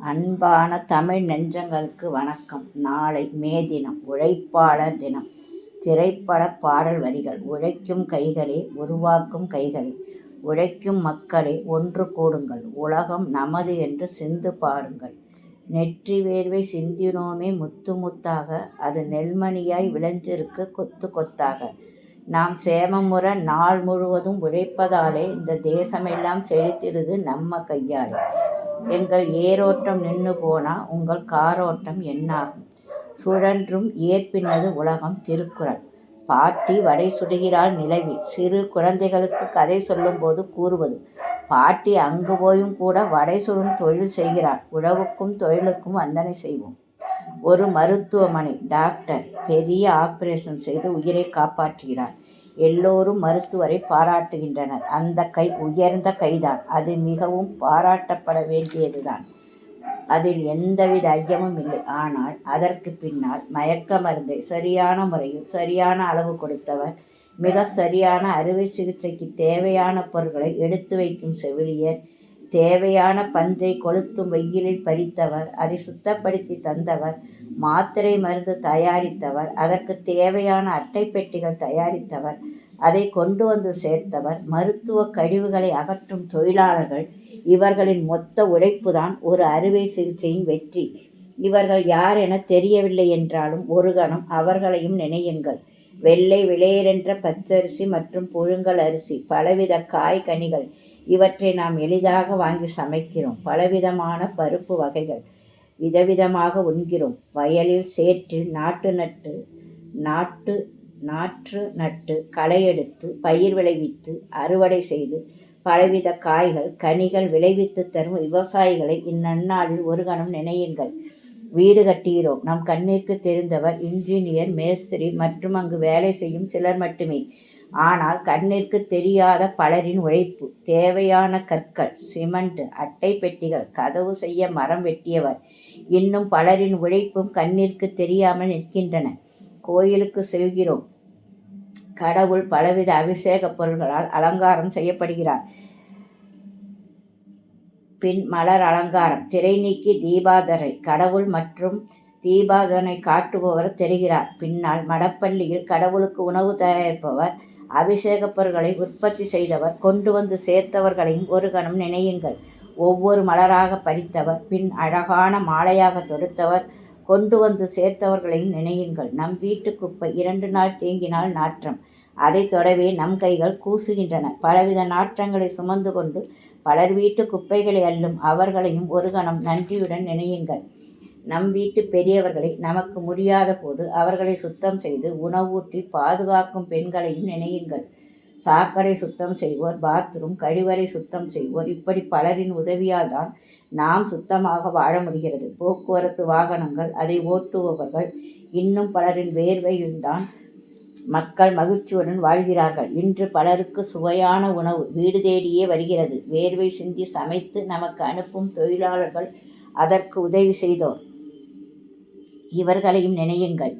அன்பான தமிழ் நெஞ்சங்களுக்கு வணக்கம். நாளை மே தினம் உழைப்பாளர் தினம். திரைப்பட பாடல் வரிகள். உழைக்கும் கைகளே உருவாக்கும் கைகளே. உழைக்கும் மக்களே ஒன்று கூடுங்கள். உலகம் நமது என்று சிந்து பாடுங்கள். நெற்றி வேர்வை சிந்தினோமே முத்து முத்தாக. அது நெல்மணியாய் விளைஞ்சிருக்கு கொத்து கொத்தாக. நாம் சேமமுற நாள் முழுவதும் உழைப்பதாலே இந்த தேசமெல்லாம் செழித்திடுது நம்ம கையாலே. எங்கள் ஏரோட்டம் நின்று போனா உங்கள் காரோட்டம் என்னாகும்? சுழன்றும் ஏற்பினது உலகம் திருக்குறள். பாட்டி வடை சுடுகிறாள் நிலவி சிறு குழந்தைகளுக்கு கதை சொல்லும்போது கூறுவது பாட்டி அங்கு போயும் கூட வடை சுடும் தொழில் செய்கிறார் உழவுக்கும் தொழிலுக்கும் வந்தனை செய்வோம் ஒரு மருத்துவமனை. டாக்டர் பெரிய ஆப்ரேஷன் செய்து உயிரை காப்பாற்றுகிறார். எல்லோரும் மருத்துவரை பாராட்டுகின்றனர். அந்த கை உயர்ந்த கைதான். அது மிகவும் பாராட்டப்பட வேண்டியதுதான். அதில் எந்தவித ஐயமும் இல்லை. ஆனால் அதற்கு பின்னால் மயக்க மருந்தை சரியான முறையில் சரியான அளவு கொடுத்தவர் மிக சரியான அறுவை சிகிச்சைக்கு தேவையான பொருட்களை எடுத்து வைக்கும் செவிலியர் தேவையான பஞ்சை கொளுத்தும் வெயிலில் பறித்தவர் அதை சுத்தப்படுத்தி தந்தவர் மாத்திரை மருந்து தயாரித்தவர் அதற்கு தேவையான அட்டை பெட்டிகள் தயாரித்தவர் அதை கொண்டு வந்து சேர்த்தவர் மருத்துவ கழிவுகளை அகற்றும் தொழிலாளர்கள் இவர்களின் மொத்த உழைப்புதான் ஒரு அறுவை சிகிச்சையின் வெற்றி. இவர்கள் யார் என தெரியவில்லை என்றாலும் ஒரு கணம் அவர்களையும் நினையுங்கள். வெள்ளை விளையரென்ற பச்சரிசி மற்றும் புழுங்கல் அரிசி பலவித காய் கனிகள் இவற்றை நாம் எளிதாக வாங்கி சமைக்கிறோம். பலவிதமான பருப்பு வகைகள் விதவிதமாக உண்கிறோம். வயலில் சேற்றில் நாட்டு நட்டு நாட்டு நாற்று நட்டு களை எடுத்து பயிர் விளைவித்து அறுவடை செய்து பலவித காய்கள் கனிகள் விளைவித்து தரும் விவசாயிகளை இந்நன்னாளில் ஒரு கணம் நினையுங்கள். வீடு கட்டுகிறோம். நம் கண்ணிற்கு தெரிந்தவர் இன்ஜினியர் மேஸ்திரி மற்றும் அங்கு வேலை செய்யும் சிலர் மட்டுமே. ஆனால் கண்ணிற்கு தெரியாத பலரின் உழைப்பு தேவையான கற்கள் சிமெண்ட் அட்டை பெட்டிகள் கதவு செய்ய மரம் வெட்டியவர் இன்னும் பலரின் உழைப்பும் கண்ணிற்கு தெரியாமல் நிற்கின்றன. கோயிலுக்கு செல்கிறோம். கடவுள் பலவித அபிஷேக பொருள்களால் அலங்காரம் செய்யப்படுகிறார். பின் மலர் அலங்காரம் திரை நீக்கி தீபாதரை கடவுள் மற்றும் தீபாதனை காட்டுபவர் தெரிகிறார். பின்னால் மடப்பள்ளியில் கடவுளுக்கு உணவு தயாரிப்பவர் அபிஷேகப்பொருட்களை உற்பத்தி செய்தவர் கொண்டு வந்து சேர்த்தவர்களையும் ஒரு கணம் நினையுங்கள். ஒவ்வொரு மலராக பறித்தவர் பின் அழகான மாலையாக தொடுத்தவர் கொண்டு வந்து சேர்த்தவர்களையும் நினையுங்கள். நம் வீட்டு குப்பை இரண்டு நாள் தேங்கினால் நாற்றம். அதை தொடவே நம் கைகள் கூசுகின்றன. பலவித நாற்றங்களை சுமந்து கொண்டு பலர் வீட்டு குப்பைகளை அள்ளும் அவர்களையும் ஒரு கணம் நன்றியுடன் நினையுங்கள். நம் வீட்டு பெரியவர்களை நமக்கு முடியாத போது அவர்களை சுத்தம் செய்து உணவூட்டி பாதுகாக்கும் பெண்களையும் நினையுங்கள். சாக்கடை சுத்தம் செய்வோர் பாத்ரூம் கழிவறை சுத்தம் செய்வோர் இப்படி பலரின் உதவியால் தான் நாம் சுத்தமாக வாழ முடிகிறது. போக்குவரத்து வாகனங்கள் அதை ஓட்டுபவர்கள் இன்னும் பலரின் வேர்வையும் தான் மக்கள் மகிழ்ச்சியுடன் வாழ்கிறார்கள். இன்று பலருக்கு சுவையான உணவு வீடு தேடியே வருகிறது. வேர்வை சிந்தி சமைத்து நமக்கு அனுப்பும் தொழிலாளர்கள் அதற்கு உதவி செய்தோர். இவர்களையும் நினையுங்கள்.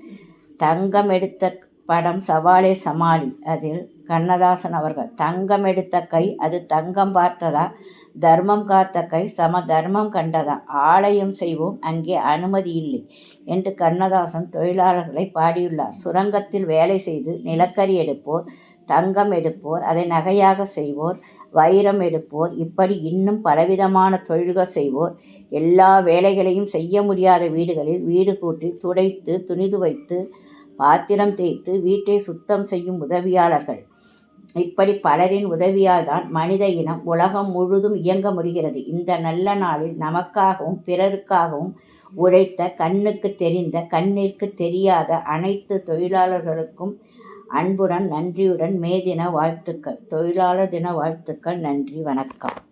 தங்கம் எடுத்த படம் சவாலே சமாளி. அதில் கண்ணதாசன் அவர்கள். தங்கம் எடுத்த கை அது தங்கம் பார்த்ததா? தர்மம் காத்த கை சம தர்மம் கண்டதா? ஆலயம் செய்வோம் அங்கே அனுமதி இல்லை என்று கண்ணதாசன் தொழிலாளர்களை பாடியுள்ளார். சுரங்கத்தில் வேலை செய்து நிலக்கரி எடுப்போர் தங்கம் எடுப்போர் அதை நகையாக செய்வோர் வைரம் எடுப்போர் இப்படி இன்னும் பலவிதமான தொழில்கள் செய்வோர். எல்லா வேலைகளையும் செய்ய முடியாத வீடுகளில் வீடு கூட்டி துடைத்து துணிது வைத்து பாத்திரம் தேய்த்து வீட்டை சுத்தம் செய்யும் உதவியாளர்கள். இப்படி பலரின் உதவியால் தான் மனித இனம் உலகம் முழுதும் இயங்க முடிகிறது. இந்த நல்ல நாளில் நமக்காகவும் பிறருக்காகவும் உழைத்த கண்ணுக்கு தெரிந்த கண்ணிற்கு தெரியாத அனைத்து தொழிலாளர்களுக்கும் அன்புடன் நன்றியுடன் மே தின வாழ்த்துக்கள். தொழிலாளர் தின வாழ்த்துக்கள். நன்றி. வணக்கம்.